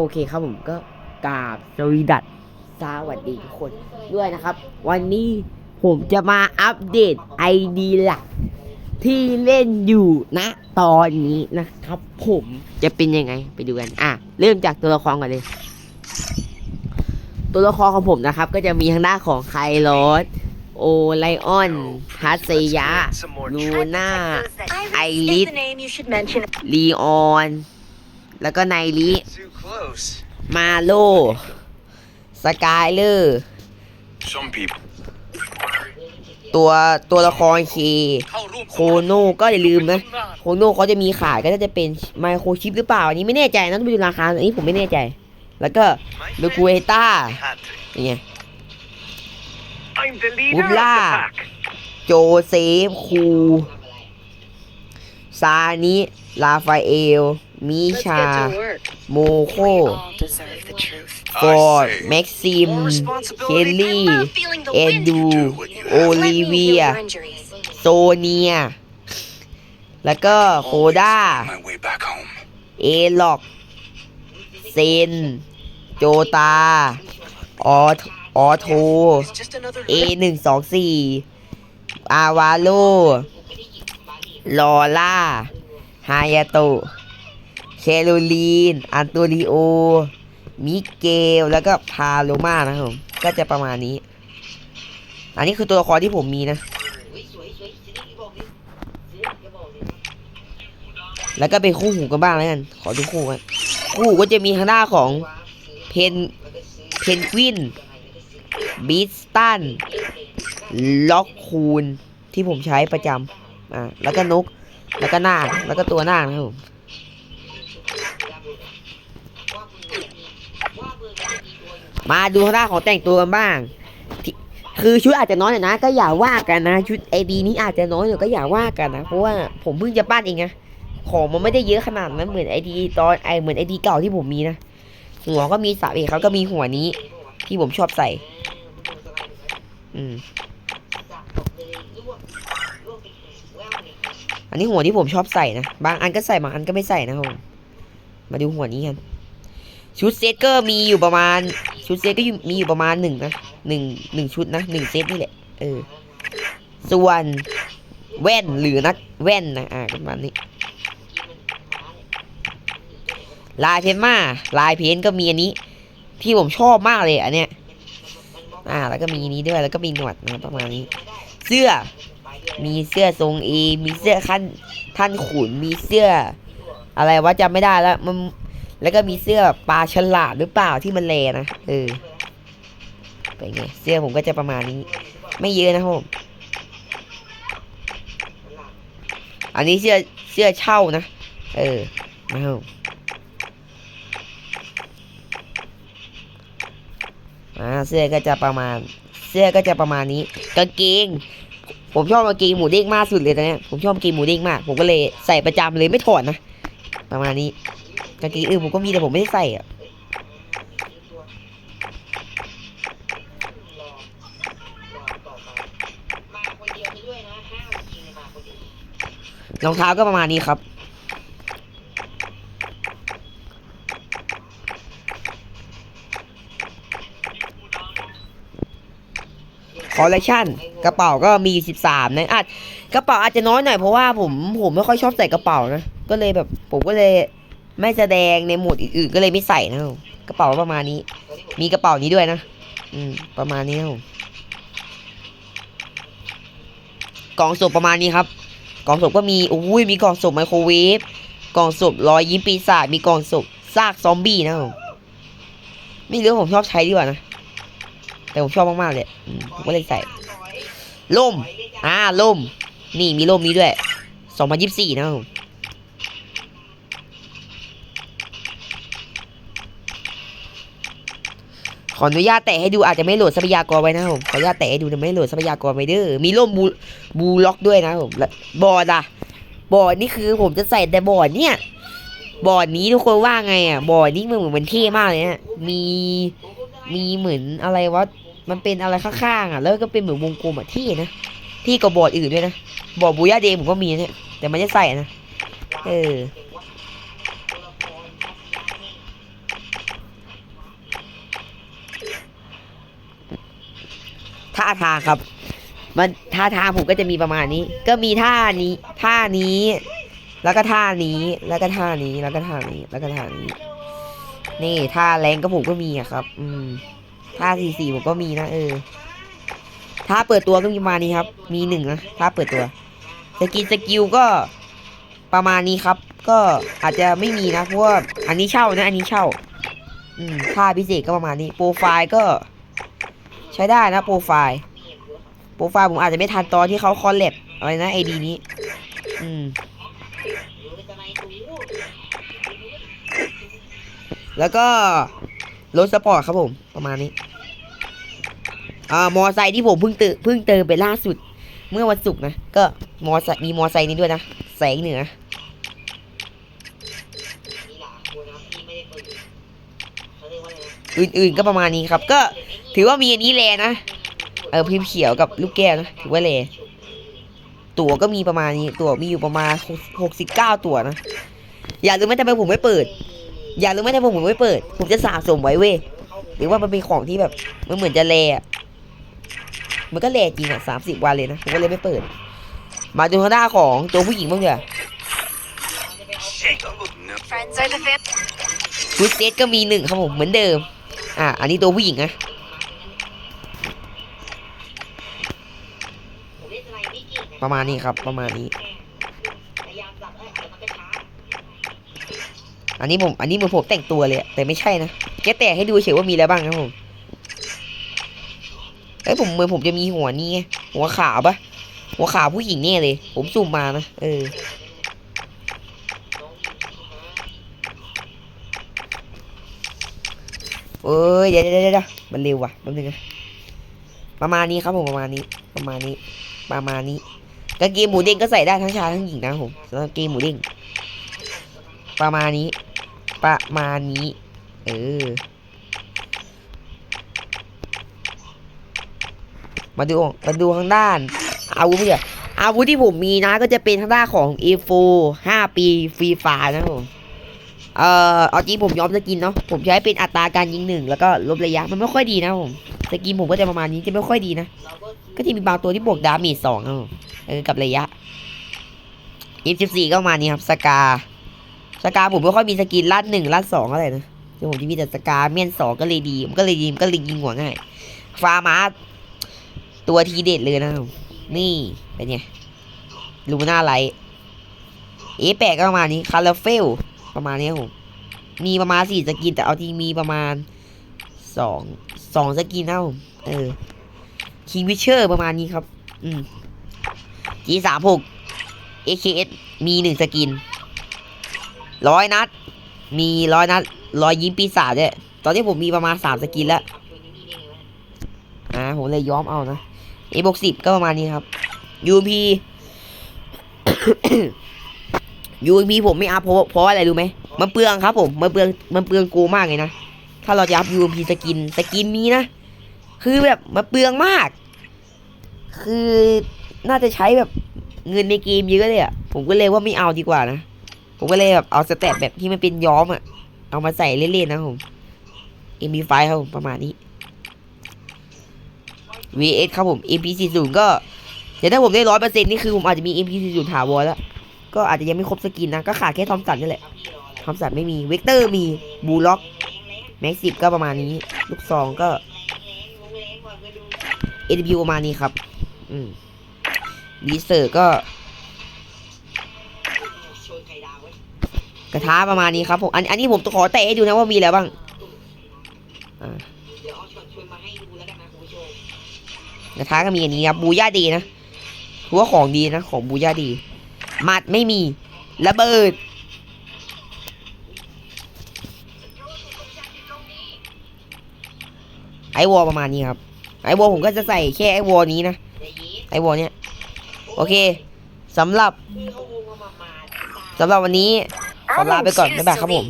โอเคครับผมก็กราบสวีดัตสวัสดีทุกคนด้วยนะครับ วันนี้ผมจะมาอัปเดตไอดีหลัก ที่เล่นอยู่ณตอนนี้นะครับ ผมจะเป็นยังไงไปดูกัน อะ เริ่มจากตัวละครก่อนเลย ตัวละครของผมนะครับ ก็จะมีทางด้านของไคลอสโอไลออนฮัสเซยะลูน่า I I is lit- the name you should mention. ลีออน แล้วก็ไนลิ Too close. มาโล สกายเลอร์ Some people. ตัวตัวละครเคโคโน่ก็อย่าลืมนะ โคโน่เขาจะมีขายก็น่าจะเป็นไมโครชิปหรือเปล่า อันนี้ไม่แน่ใจนะต้องไปดูราคา อันนี้ผมไม่แน่ใจ แล้วก็เดกูเอต้า Had to. อย่างเงี้ย I'm the leader Would of the la. pack. โจเซฟคู ซานิลาฟาเอล มิชา work. โมโค all deserve the truth. ฟอร์ด I say, แม็กซิม more เคล responsibility. ลี่ I love feeling the เอ็น wind. ดู โอ Let ลิ me เวี heal ย your injuries. โซเนีย แล้วก็โคด้า My way back home. เอล็อก เซน โจตา ออทออโท It's just another เอหนึ่งสองสี่ อาวาโล ลอล่า ฮายาโตเคโรลีน อันโตริโอ มิเกล แล้วก็พาโลมานะครับผม ก็จะประมาณนี้ อันนี้คือตัวละครที่ผมมีนะ แล้วก็เป็นคู่หูกันบ้างแล้วกัน ขอดูคู่กันคู่ก็จะมีทางหน้าของเพน เพนกวิน บีสตัน ล็อกคูนที่ผมใช้ประจำ อ่าแล้วก็นก แล้วก็นาคแล้วก็ตัวนาคนะครับผมมาดูทางด้าของแต่งตัวกันบ้าง คือชุดอาจจะน้อยหน่อยนะ ก็อย่าว่ากันนะ ชุดไอดีนี้อาจจะน้อยหน่อยก็อย่าว่ากันนะ เพราะว่าผมเพิ่งจะปั้นเองนะ ของมันไม่ได้เยอะขนาดนั้นเหมือนไอดีตอนไอเหมือนไอดีเก่าที่ผมมีนะ หัวก็มีสามเอกเขาก็มีหัวนี้ ที่ผมชอบใส่ อืม อันนี้หัวที่ผมชอบใส่นะ บางอันก็ใส่บางอันก็ไม่ใส่นะครับผมมาดูหัวนี้กัน ชุดเซตก็มีอยู่ประมาณ ชุดเซตก็อยู่มีอยู่ประมาณหนึ่งนะหนึ่งหนึ่งชุดนะหนึ่งเซตนี่แหละ เออ ส่วนแว่นหรือนักแว่นนะ อ่าประมาณนี้ ลายเพนมาลายเพนก็มีอันนี้ ที่ผมชอบมากเลยอันเนี้ย อ่า แล้วก็มีนี้ด้วย แล้วก็มีหนวดนะประมาณนี้ เสื้อ มีเสื้อทรงเอมีเสื้อขั้นท่านขุนมีเสื้อ อะไรวะจำไม่ได้แล้วมันแล้วก็มีเสื้อปลาฉลาดหรือเปล่าที่มันเลนะเออเป็นไงเสื้อผมก็จะประมาณนี้ ไม่เยอะนะผมอันนี้เสื้อเสื้อเช่านะเออนะครับผมอ่าเสื้อก็จะประมาณ เสื้อก็จะประมาณนี้กางเกง ผมชอบกางเกงหมูเด้งมากสุดเลยตอนนี้ผมชอบกินหมูเด้งมาก ผมก็เลยใส่ประจำเลยไม่ถอดนะ ประมาณนี้กางเกงอื่นผมก็มีแต่ผมไม่ได้ใส่อะรองเท้าก็ประมาณนี้ครับ อลเลคชันกระเป๋าก็มีสิบสามนะอาจกระเป๋าอาจจะน้อยหน่อยเพราะว่าผมผมไม่ค่อยชอบใส่กระเป๋านะก็เลยแบบผมก็เลยไม่แสดงในหมวดอื่นๆก็เลยไม่ใส่นะครับกระเป๋าประมาณนี้ มีกระเป๋านี้ด้วยนะ อืม ประมาณนี้นะครับกล่องศพประมาณนี้ครับ กล่องศพก็มีโอ้ยมีกล่องศพไมโครเวฟกล่องศพรอยยิ้มปีศาจมีกล่องศพซากซอมบี้นะครับผมไม่รู้ผมชอบใช้ดีกว่านะ แต่ผมชอบมากๆเลยผมก็เลยใส่ล่มอ่าล่ม นี่มีล่มนี้ด้วยสองพันยี่สิบสี่นะครับผมขออนุญาตแตะให้ดูอาจจะไม่โหลดทรัพยากรไว้นะครับผมขออนุญาตแตะให้ดูแต่ไม่โหลดทรัพยากรไว้เด้อมีร่มบูบูล็อกด้วยนะครับผมและบอร์ดอะบอร์ดนี่คือผมจะใส่แต่บอร์ดเนี่ยบอร์ดนี้ทุกคนว่าไงอะบอร์ดนี่มันเหมือนมันเท่มากเลยนะมีมีเหมือนอะไรวะ มันเป็นอะไรข้างๆอะ แล้วก็เป็นเหมือนวงกลมอะที่นะ ที่กับบอร์ดอื่นด้วยนะ บอร์ดบูย่าเดมผมก็มีเนี่ยแต่มันจะใส่นะ เออ ท่าทางครับ มันท่าทางผมก็จะมีประมาณนี้ ก็มีท่านี้ท่านี้ แล้วก็ท่านี้ แล้วก็ท่านี้ แล้วก็ท่านี้ แล้วก็ท่านี้ นี่ท่าแรงก็ผมก็มีอะครับ อืม ท่าสี่สี่ผมก็มีนะเออท่าเปิดตัวก็มีมานี้ครับ มีหนึ่งนะท่าเปิดตัว สกินสกิลก็ประมาณนี้ครับ ก็อาจจะไม่มีนะเพราะว่าอันนี้เช่านะ อันนี้เช่า อืมค่าพิเศษก็ประมาณนี้ โปรไฟล์ก็ ใช้ได้นะโปรไฟล์ โปรไฟล์ผมอาจจะไม่ทันตอนที่เขาคอลเลบอะไรนะไอดีนี้ อืมแล้วก็รถสปอร์ตครับผม ประมาณนี้ อ่ามอไซค์ที่ผมเพิ่งเติมเพิ่งเติมไปล่าสุด เมื่อวันศุกร์นะก็มอไซค์มีมอไซค์นี้ด้วยนะแสงเหนืออื่นๆก็ประมาณนี้ครับ ก็ถือว่ามีอันนี้แลนะเออพิมพ์เขียวกับลูกแก้วนะถือว่าแลตั๋วก็มีประมาณนี้ ตั๋วมีอยู่ประมาณหกสิบเก้าตั๋วนะอย่าลืมว่ทำไมผมไม่เปิด อย่าลืมว่ทำไมผมไม่เปิด ผมจะสะสมไว้เว้ยหรือว่ามันเป็นของที่แบบมันเหมือนจะแลอะ มันก็แลจริงอะสามสิบวันเลยนะผมก็เลยไม่เปิด มาดูทางด้านของตัวผู้หญิงบ้างเถอะ No. Friends are the fam. ชุดเซตก็มีหนึ่งครับผมเหมือนเดิม อะอันนี้ตัวผู้หญิงนะประมาณนี้ครับประมาณนี้ อันนี้ผมอันนี้เหมือนผมแต่งตัวเลยอะแต่ไม่ใช่นะแค่แต่งให้ดูเฉยว่ามีอะไรบ้างครับผม เอ้ยผมเหมือนผมจะมีหัวนี่ไงหัวขาวปะหัวขาวผู้หญิงเนี่ยเลย ผมสุ่มมานะเออเอ้ยเดี๋ยวเดี๋ยวเดี๋ยวมันเร็วว่ะแป๊บนึงนะประมาณนี้ครับผมประมาณนี้ ประมาณนี้ ประมาณนี้กางเกงหมูเด้งก็ใส่ได้ทั้งชายทั้งหญิงนะผมกางเกงหมูเด้งประมาณนี้ ประมาณนี้ เออ มาดูมาดูข้างด้าน อาวุธเนี่ยอาวุธที่ผมมีนะก็จะเป็นทางด้านของ A4 5 ปีฟรีไฟนะผมเอ่อเอาจริงผมยอมสกินเนาะผมใช้เป็นอัตราการยิงหนึ่งแล้วก็ลบระยะมันไม่ค่อยดีนะผมสกินผมก็จะประมาณนี้จะไม่ค่อยดีนะก็จะมีบางตัวที่บวกดาเมจสองเออกับระยะ F14 ก็มานี้ครับสกาสกาผมไม่ค่อยมีสกินลัดหนึ่งลัดสองอะไรนะเดี๋ยวผมจะมีแต่สกาเมียนสองก็เลยดีมันก็เลยดีมันก็เลยยิงหัวง่ายฟาร์มาส ตัวทีเด็ดเลยนะนี่เป็นไงลูน่าไลท์เอแปก็ประมาณนี้คาราเฟลประมาณนี้ผมมีประมาณสี่สกินแต่เอาจริงมีประมาณสองสองสกินนะผมเออคิงวิเชอร์ประมาณนี้ครับ อืม G สามหก AKS มีหนึ่งสกินร้อยนัด มีร้อยนัดร้อยยิงปีศาจด้วยตอนนี้ผมมีประมาณสามสกินแล้ว อ่าผมเลยย้อมเอานะ A บวกสิบก็ประมาณนี้ครับ UMP UMP ผมไม่อัพเพราะเพราะอะไรรู้ไหมมันเปลืองครับ ผมมันเปลืองมันเปลืองกูมากเลยนะถ้าเราจะอัพ UMP สกินสกินมีนะคือแบบมันเปลืองมาก คือน่าจะใช้แบบเงินในเกมเยอะเลยอะผมก็เลยว่าไม่เอาดีกว่านะผมก็เลยแบบเอาสเตตแบบที่มันเป็นย้อมอะเอามาใส่เล่นๆนะผม MP5 ครับผมประมาณนี้ VS ครับผม MP40 ก็เดี๋ยวถ้าผมได้ร้อยเปอร์เซ็นต์นี่คือผมอาจจะมี MP40 ถาวรแล้ว ก็อาจจะยังไม่ครบสกินนะ ก็ขาดแค่ทอมสันนี่แหละทอมสันไม่มีเวกเตอร์มีบูล็อกแม็กซิบก็ประมาณนี้ ลูกซองก็ AW ประมาณนี้ครับ อืมรีเสิร์ก็ กระทะประมาณนี้ครับผม อันอันนี้ผมขอแตะให้ดูนะว่ามีอะไรบ้าง อ่า กระทะก็มีอันนี้ครับบูย่าดีนะถือว่าของดีนะของบูย่าดีมัดไม่มีระเบิดไอวอลประมาณนี้ครับไอวอลผมก็จะใส่แค่ไอวอลนี้นะไอวอลเนี้ยโอเคสำหรับสำหรับวันนี้ขอลาไปก่อนบ๊ายบายครับผม